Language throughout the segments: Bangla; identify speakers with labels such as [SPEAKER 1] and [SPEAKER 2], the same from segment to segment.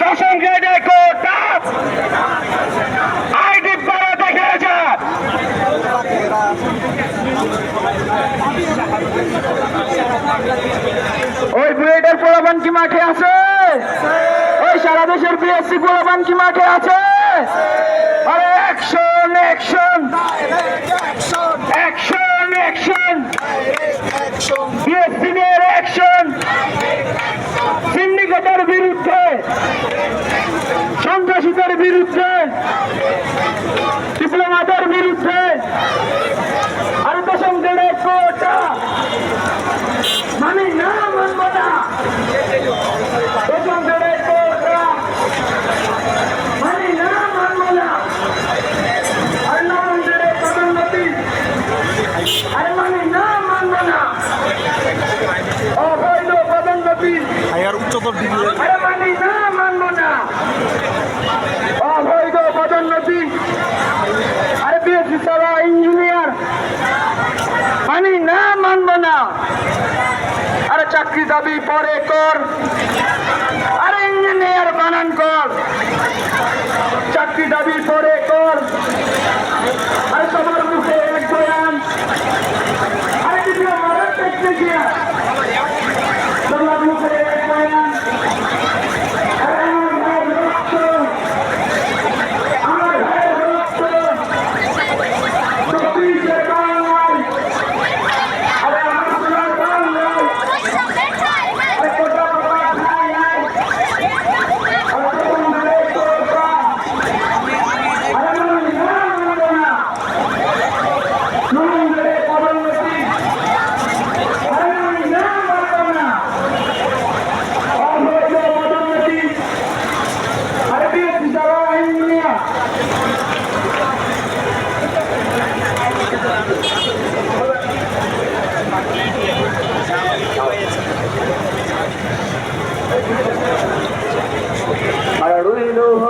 [SPEAKER 1] দশম গ্রেডে কোটা আইডি পাড়া দেখে যা ওই বুয়েটের পোলাবান কি মাঠে আছে? ওই সারা দেশের বিএসসি পোলাবান কি মাঠে আছে? আরে action action action action BSC এর অ্যাকশন সিন্ডিকেটের বিরুদ্ধে সন্ত্রাসীদের বিরুদ্ধে ডিপ্লোমাদের বিরুদ্ধে আর দশম গেড়ে কোটা মানে না মানব না। দশম গেড়ে কোটা মানে না মানব না। আর নবম পদোন্নতি আরে মানে না মানব না। অবৈধ পদোন্নতি
[SPEAKER 2] হায়ার উচ্চতর ডিগ্রি
[SPEAKER 1] আরে মানি না মানব না অবৈধ পদোন্নতি আরে বিএসসি সারা ইঞ্জিনিয়ার মানি না মানব না আরে চাকরি দাবি পরে কর আরে ইঞ্জিনিয়ার বানান কর চাকরি দাবি পরে কর আরে সবার মুখে এক বয়ান আরে দ্বিতীয় মারার টেকনিকিয়ান সবার মুখে এক বয়ান আরে আমার ভাইয়ের রক্ত আমার ভাইয়ের রক্ত চব্বিশের বাংলায় আরে আমার সোনার বাংলায় আরে কোটা কোটা ঠাই নাই আরে তখন ধরে কোটা আরে মানুষ না মানব না নুন ধরে পদোন্নতি আরে মানুষ না মানব না অবৈধ পদোন্নতি আরে বিএসসি যারা ইঞ্জিনিয়ার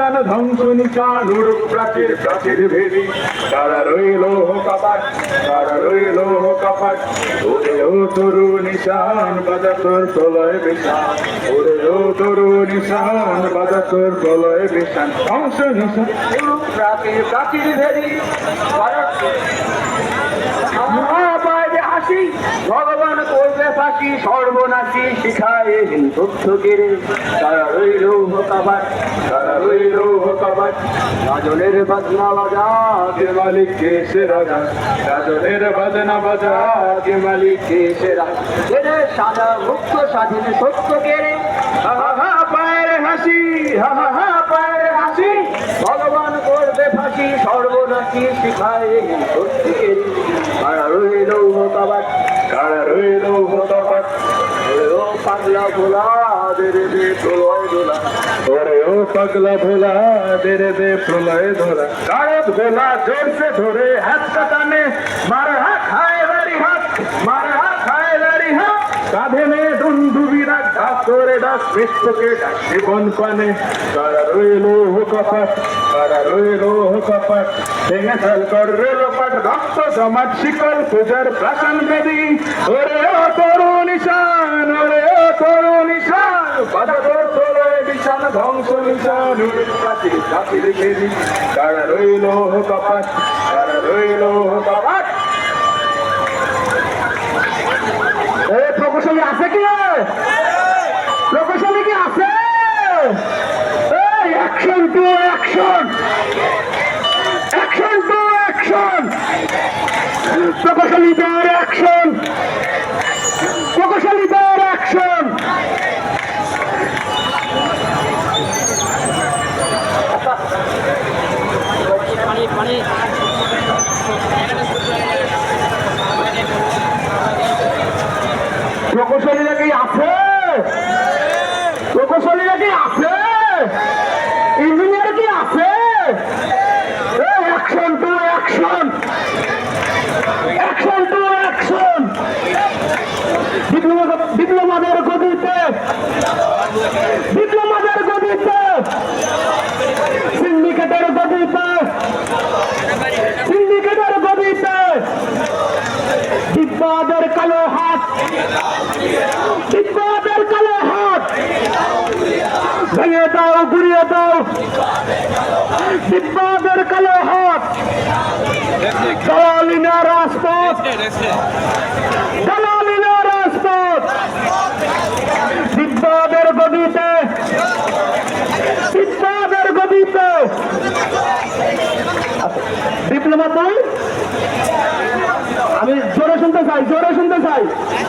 [SPEAKER 3] নিশান উড়ুক প্রাচীর প্রাচীর ভেদি। তারা রইল কপাট, তারা রইল কপাট। ওরে ও তরু নিশান বাজা তোর বিশান ওরে ও তরু নিশান বাজা তোর বিশান ধ্বংস নিশান।
[SPEAKER 1] প্রাচীর প্রাচীর ভেদি। মহাপায় হাসি, ভগবান ফাঁসি সর্বনাশী শিখায় তথ্য কেড়ে তারা রইল মোকাবাট
[SPEAKER 3] তারা রইল কপাট
[SPEAKER 1] রাজনের বাজনা বাজা
[SPEAKER 3] কে মালিক কে সে রাজা। রাজনের বাজনা বাজা কে মালিক কে সে রাজা।
[SPEAKER 1] সাদা মুক্ত স্বাধীন সত্য কেড়ে
[SPEAKER 3] হা হা পায়ের হাসি, হা হা পায়ের হাসি।
[SPEAKER 1] ভগবান করবে ফাঁসি, সর্বনাশী শিখায় সত্য কেড়ে তারা রইল মোকাবাট ও পাগলা ভোলা দেরে দে প্রলয় দোলা
[SPEAKER 3] ওরে ও পাগলা ভোলা দেরে দে প্রলয় ধরা কারত ভোলা জোরসে ধরে হাত কাটানে মার হাত হায় হাত, মার হাত হায় হাত, কাঁধে দুন্দুবিরা করে ডাক বিশ্বকে ডাক জীবন পানে কারা রইল কপাট কারা রইল কপাট। ভেঙে ফেল কর রেল পাট রক্ত জমাট, শিকল পূজার প্রাসান বেদি। ওরে ও তরুণ নিশান ওরে ও তরুণ নিশান বাধা তোর তোলে বিশাল ধ্বংস নিশান বেদি কারা রইল কপাট কারা রইল কপাট। এ প্রকৌশলী আছে কি? প্রকৌশলী দয়ের অ্যাকশন প্রকৌশলী দয়ের অ্যাকশন প্রকৌশলীরা কি আছে?
[SPEAKER 1] প্রকৌশলীরা কি আছে? বিপ্লবাদের গদিতে। বিপ্লবাদের গদিতে। সিন্ডিকেটের গদিতে। সিন্ডিকেটের গদিতে। বিপ্লবাদের কালো হাত। বিপ্লবাদের কালো হাত। ভেঙে দাও ঘুরিয়ে দাও। বিপ্লবাদের কালো হাত। দালালিনা রাজপথ। দালাল দিব্যাদের গদিতে আমি জোরে শুনতে চাই জোরে শুনতে চাই।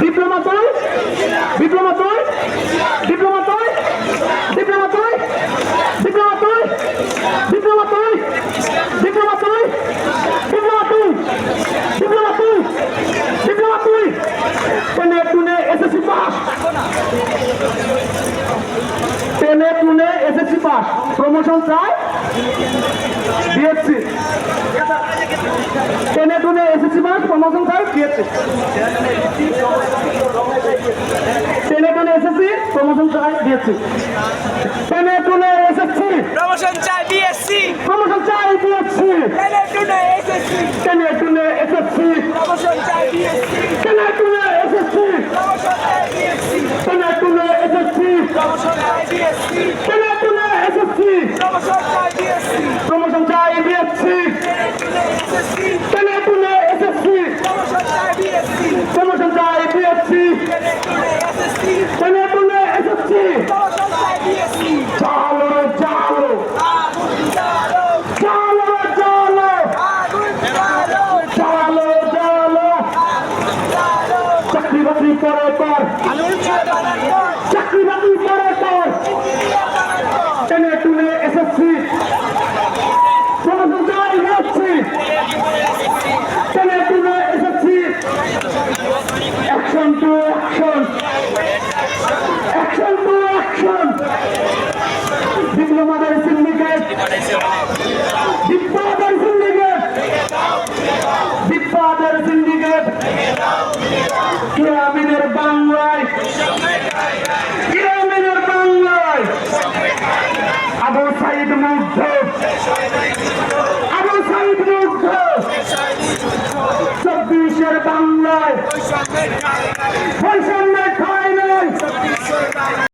[SPEAKER 1] ডিপ্লোমা তুই ডিপ্লোমা তুই টেনে টুনে এসএসসি পাস প্রমোশন চাই বিএসসি টেনে টুনে এসএসসি পাস প্রমোশন চাই বিএসসি টেনে টুনে এসএসসি প্রমোশন চাই বিএসসি টেনে টুনে এসএসসি
[SPEAKER 2] প্রমোশন চাই বিএসসি
[SPEAKER 1] প্রমোশন চাই বিএসসি
[SPEAKER 2] এনে টুনে এসএসসি
[SPEAKER 1] টেনে টুনে এসএসসি
[SPEAKER 2] প্রমোশন চাই বিএসসি
[SPEAKER 1] টেনে টুনে এসএসসি
[SPEAKER 2] প্রমোশন চাই বিএসসি
[SPEAKER 1] টেনে টুনে এসএসসি
[SPEAKER 2] প্রমোশন চাই
[SPEAKER 1] ডিএসসি কেন এসএসসি
[SPEAKER 2] প্রমোশন চাই ডিএসসি
[SPEAKER 1] প্রমোশন চাই আবু সাইদ মুগ্ধ। চব্বিশের বাংলায়। বৈষম্যের ঠাই নয়